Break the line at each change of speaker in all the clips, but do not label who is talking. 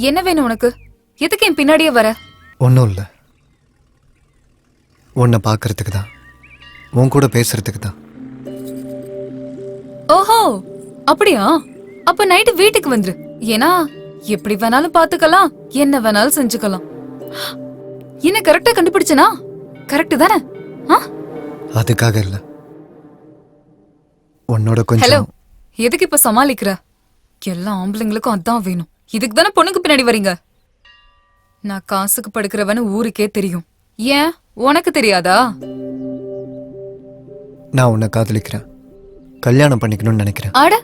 என்ன வேணும் உனக்கு? எதுக்கு என் பின்னாடியே வர?
ஒன்றும் இல்லை. உன்னை பார்க்கறதுக்கு தான். உன் கூட பேசுறதுக்கு தான்.
ஓஹோ! அப்படியா? அப்ப நைட்டு வீட்டுக்கு வந்துரு. ஏன்னா எப்படி வேணாலும் பாத்துக்கலாம் என்ன வேணாலும் செஞ்சுக்கலாம். என்ன கரெக்டா கண்டுபிடிச்சனா? கரெக்ட் தானே? ஆ?
அதுக்காக இல்லை. உன்னோட
ஹலோ
கொஞ்சம்
எதுக்கு இப்ப சமாளிக்கிற? எல்லா ஆம்பளைங்களுக்கும் அதான் வேணும். இதுக்கு தானே பொண்ணுக்கு பின்னாடி வரீங்க? நான் காசுக்கு படுக்கிறவன்னு ஊருக்கே தெரியும். ஏன்? உனக்கு தெரியாதா?
நான் உன்னை காதலிக்கிறேன். கல்யாணம் பண்ணிக்கணும்னு நினைக்கிறேன்.
அட!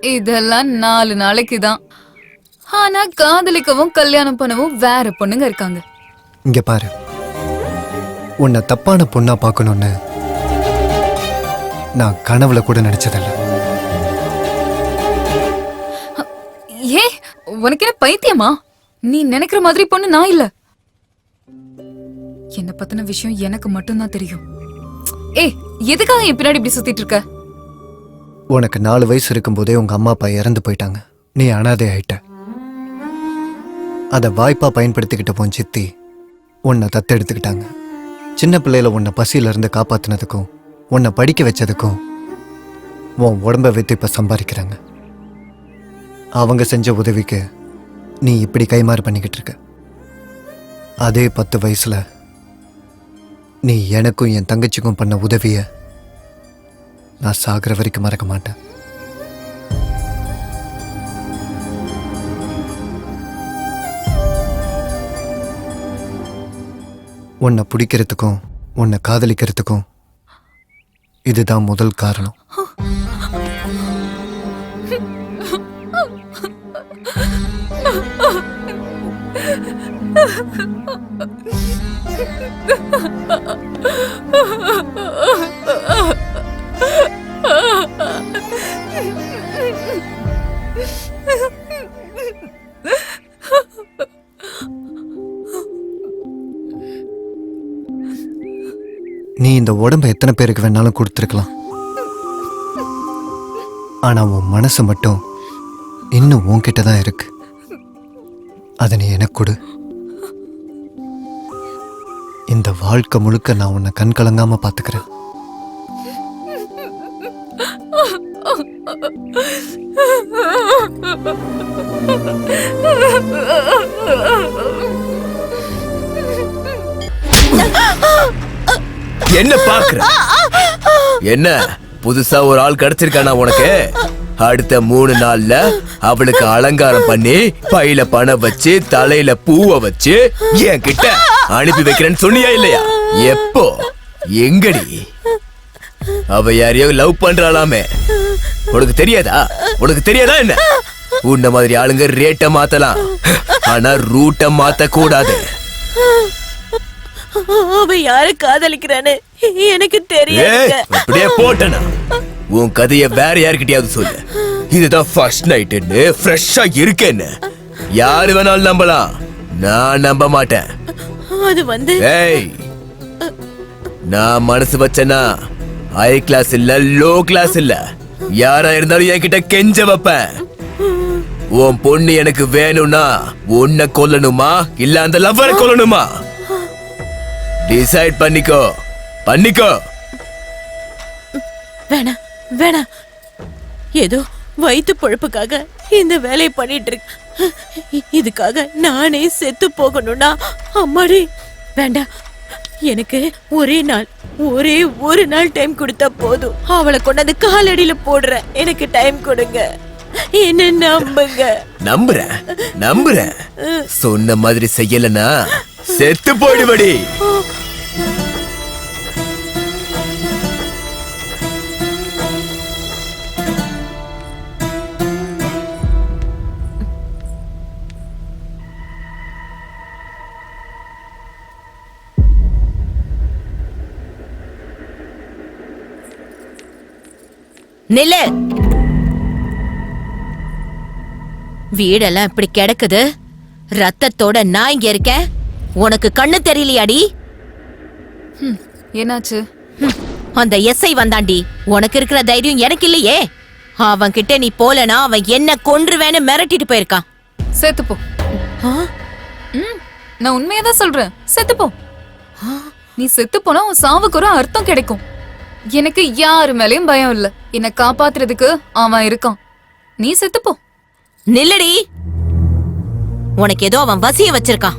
இதெல்லாம் நாலு நாளைக்கு தான். ஆனா காதலிக்கவும் கல்யாணம் பண்ணவும் வேற பொண்ணுங்க இருக்காங்க.
இங்க பாரு. உன்னை தப்பான பொண்ணா பார்க்கணும்னு நான் கனவுல கூட நினைச்சதில்ல.
ஏ உனக்கு என்ன பைத்தியமா? நீ நினைக்கிற மாதிரி பொண்ணு நான் இல்ல. என்ன பத்தின விஷயம் எனக்கு மட்டும்தான் தெரியும். ஏய் எதுக்காக என் பின்னாடி இப்படி சுத்திட்டு இருக்க?
உனக்கு நாலு வயசு இருக்கும்போதே உங்க அம்மா அப்பா இறந்து போயிட்டாங்க. நீ அனாதை ஆயிட்ட. அதை வாய்ப்பா பயன்படுத்திக்கிட்ட போன் சித்தி உன்னை தத்தெடுத்துக்கிட்டாங்க. சின்ன பிள்ளையில உன்னை பசியில இருந்து காப்பாத்தினதுக்கும் உன்னை படிக்க வச்சதுக்கும் உன் உடம்ப வைத்து இப்ப சம்பாதிக்கிறாங்க. அவங்க செஞ்ச உதவிக்கு நீ இப்படி கைமாறு பண்ணிக்கிட்டு இருக்க. அதே பத்து வயசில் நீ எனக்கும் என் தங்கச்சிக்கும் பண்ண உதவியை நான் சாகிற வரைக்கும் மறக்க மாட்டேன். உன்னை பிடிக்கிறதுக்கும் உன்னை காதலிக்கிறதுக்கும் இதுதான் முதல் காரணம். நீ இந்த உடம்ப எத்தனை பேருக்கு வேணாலும் கொடுத்துருக்கலாம். ஆனா உன் மனசு மட்டும் இன்னும் உன்கிட்ட தான் இருக்கு. அதை நீ எனக்கு கொடு. இந்த வாழ்க்கை முழுக்க நான் உன்னை கண் கலங்காம பாத்துக்கிறேன்.
என்ன பாக்குற என்ன? புதுசா ஒரு ஆள் கிடைச்சிருக்கானா உனக்கு? அடுத்த மூணு நாள்ல அவளுக்கு அலங்காரம் பண்ணி பையில பணம் வச்சு தலையில பூவ வச்சு என் கிட்ட அனுப்பி வைக்கிறேன்னு சொன்னியா இல்லையா? எப்போ? எங்கடி? அவ யாரையோ லவ் பண்றாளாமே. உனக்கு தெரியாதா? உனக்கு தெரியாதா என்ன? உன்ன மாதிரி ஆளுங்க ரேட்ட மாத்தலாம். ஆனா ரூட்ட மாத்த கூடாது
அவ யார காதலிக்கிறான்னு எனக்கு தெரியாது.
அப்படியே போட்டனா? உன் கதைய வேற யார்கிட்டயாவது சொல்லு. இதுதான் ஃபர்ஸ்ட் நைட்டுன்னு ஃப்ரெஷ்ஷா இருக்கேன்னு. யாரு வேணாலும் நம்பலாம். நான் நம்ப மாட்டேன்.
அது வந்து
ஏய் நான் மனசு வச்சேனா ஹை கிளாஸ் இல்ல லோ கிளாஸ் இல்ல. யாரா இருந்தாலும் என்கிட்ட கெஞ்ச வைப்பேன். உன் பொண்ணு எனக்கு வேணும்னா உன்னை கொல்லணுமா? இல்ல அந்த லவ்வரை கொல்லணுமா? டிசைட் பண்ணிக்கோ. பண்ணிக்கோ.
வேணாம். வேணாம் ஏதோ வயிற்று பொழப்புக்காக இந்த வேலையை பண்ணிட்டு இருக்கு இதுக்காக நானே செத்து போகணும்னா அம்மாடி. வேண்டாம் எனக்கு ஒரே நாள் ஒரே ஒரு நாள் டைம் கொடுத்தா போதும். அவளை கொண்டாந்து காலடியில போடுறேன். எனக்கு டைம் கொடுங்க. என்ன நம்புங்க?
நம்புறேன். நம்புறேன். சொன்ன மாதிரி செய்யலனா செத்து போயிடுவடி.
நில்லு. வீடெல்லாம் இப்படி கிடக்குது. ரத்தத்தோட நான் இங்க இருக்கேன். உனக்கு கண்ணு தெரியலையாடி?
என்னாச்சு?
அந்த எஸ்ஐ வந்தாண்டி. உனக்கு இருக்கிற தைரியம் எனக்கு இல்லையே. அவன் கிட்ட நீ போலனா அவன் என்ன கொன்றுவேன்னு மிரட்டிட்டு போயிருக்கான்.
செத்து போ.
ஆ?
ம் நான் உண்மையா தான் சொல்றேன். செத்து போ. நீ செத்து போனா உன் சாவுக்கு ஒரு அர்த்தம் கிடைக்கும். எனக்கு யாரு மேலயும் பயம் இல்ல. என்னை காப்பாத்துறதுக்கு அவன் இருக்கான். நீ செத்து போ
நில்லடி. உனக்கு ஏதோ அவன் வசிய வச்சிருக்கான்.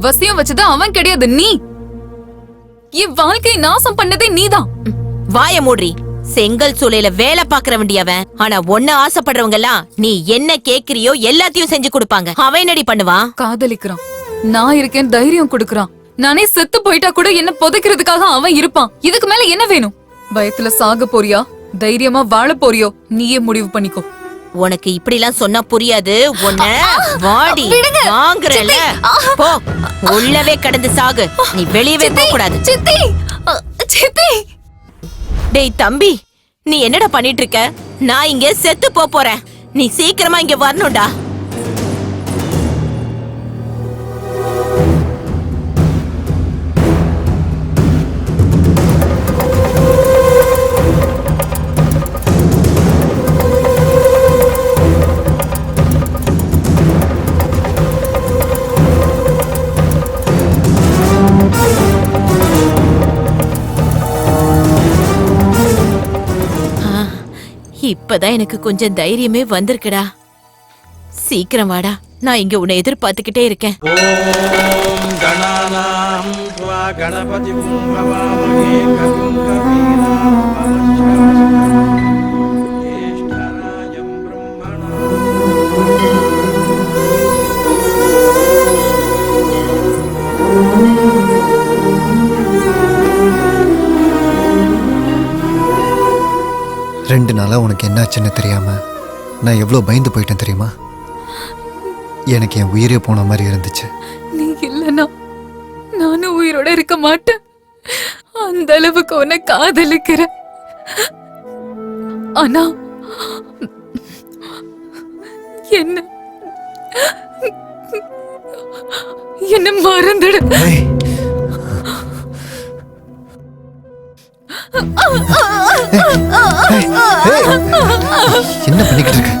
வசியம் வச்சது அவன் கிடையாது நீ. என் வாழ்க்கையை நாசம் பண்ணதே நீதான்.
வாய மூடுறி. செங்கல் சூளையில வேலை பாக்குற வேண்டியவன். ஆனா ஒண்ணு ஆசைப்படுறவங்க எல்லாம் நீ என்ன கேக்குறியோ எல்லாத்தையும் செஞ்சு கொடுப்பாங்க. அவன் என்னடி பண்ணுவான்
காதலிக்கிறான். நான் இருக்கேன் தைரியம் கொடுக்கறான். நானே செத்து போயிட்டா கூட என்ன புதைக்கிறதுக்காக அவன் இருப்பான். இதுக்கு மேல என்ன வேணும்? பயத்துல சாக போறியா? தைரியமா வாழ போறியோ? நீயே முடிவு பண்ணிக்கோ.
உனக்கு இப்படி எல்லாம் சொன்னா புரியாது. உன்ன வாடி வாங்குறல போ உள்ளவே கடந்து சாகு. நீ வெளியவே போக கூடாது
சித்தி
டேய் தம்பி நீ என்னடா பண்ணிட்டு இருக்க? நான் இங்க செத்து போறேன். நீ சீக்கிரமா இங்க வரணும்டா. இப்பதான் எனக்கு கொஞ்சம் தைரியமே வந்திருக்குடா. சீக்கிரம் வாடா. நான் இங்க உன்னை எதிர்பார்த்துக்கிட்டே இருக்கேன்.
கணபதி
ரெண்டு நாளா உனக்கு என்னாச்சுன்னு தெரியாம நான் எவ்வளோ பயந்து போயிட்டேன் தெரியுமா? எனக்கு என் உயிரே போன மாதிரி இருந்துச்சு.
நீ இல்லனா நானும் உயிரோட இருக்க மாட்டேன். அந்த அளவுக்கு உன்னை காதலிக்கிறேன் ஆனா என்ன என்ன மறந்துடு.
ஏய். என்ன பண்ணிக்கிட்டு இருக்க?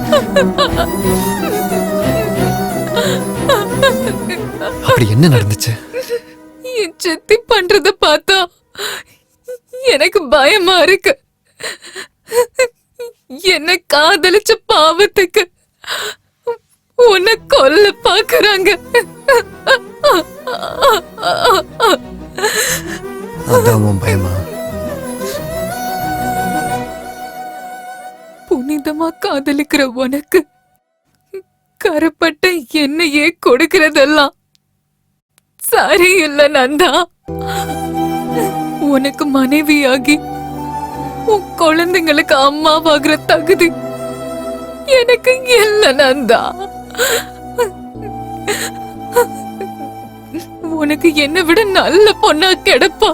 அப்படி என்ன நடந்துச்சு?
என் சித்தி பண்றத பார்த்தா எனக்கு பயமா இருக்கு. என்ன காதலிச்ச பாவத்துக்கு உன்னை கொல்ல பாக்குறாங்க.
அதான் பயமா?
புனிதமா காதலிக்கிற உனக்கு? கரப்பட்ட என்னையே கொடுக்கறதெல்லாம் இல்ல நந்தா. உனக்கு மனைவியாகி உன் குழந்தைங்களுக்கு அம்மாவாகிற தகுதி எனக்கு இல்ல நந்தா. உனக்கு என்னை விட நல்ல பொண்ணா கிடப்பா?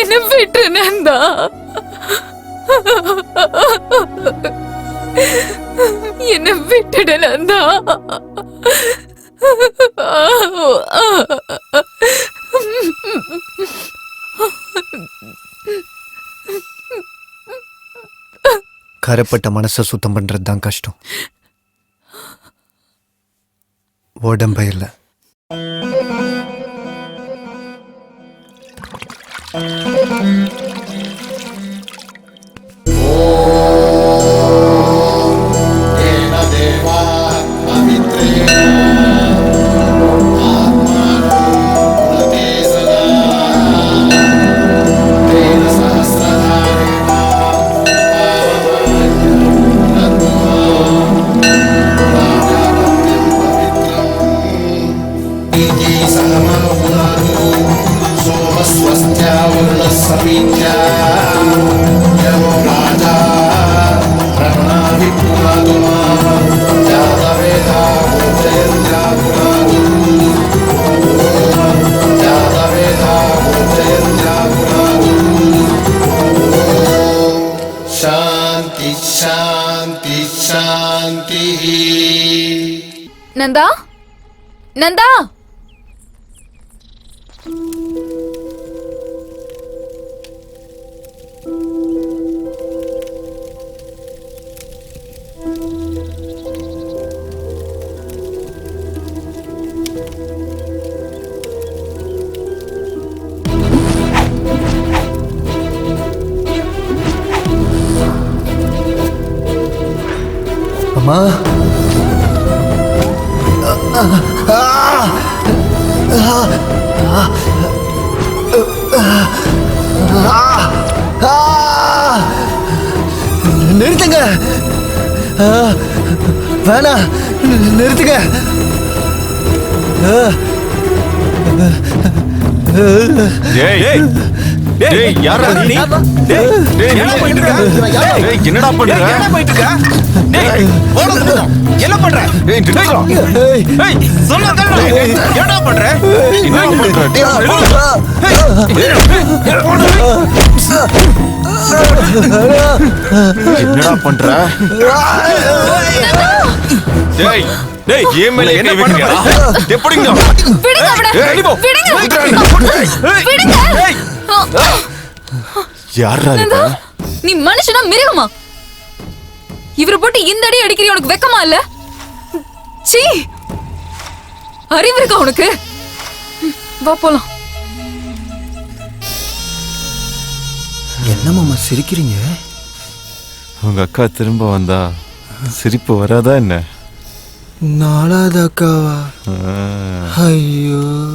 என்ன விட்டு நந்தா. என்ன விட்டுட நந்தா
கரப்பட்ட மனசை சுத்தம் பண்றது தான் கஷ்டம். உடம்பை இல்லை.
நந்தா? நந்தா?
அம்மா. நிறுத்துங்க. ஆ, வேணாம் நிறுத்துங்க ஆ,
டேய் யாரா நீ டேய் டேய் என்ன பண்ணிட்டு இருக்க டேய் என்னடா பண்ற
என்ன போயிட்டு இருக்க டேய் ஓட பக்கம் என்ன பண்ற
டேய்
என்ன பண்ற
என்ன பண்ற டேய் என்னடா பண்ற டேய் டேய் ஏன் மேல என்ன வைக்கிறீங்க எப்படிங்க
விடுங்க அவனை
ஏய், வெளிய போ.
விடுங்க விடுங்க
யாரா இருக்க
நீ மனுஷனா மிருகமா? இவரை போட்டு இந்த அடி அடிக்கிறிய உனக்கு வெக்கமா இல்ல? சீ அறிவு இருக்கா உனக்கு? வா போலாம்.
என்ன மாமா சிரிக்கிறீங்க?
உங்க அக்கா திரும்ப வந்தா சிரிப்பு வராதா என்ன?
நாலாவது அக்காவா. ஐயோ.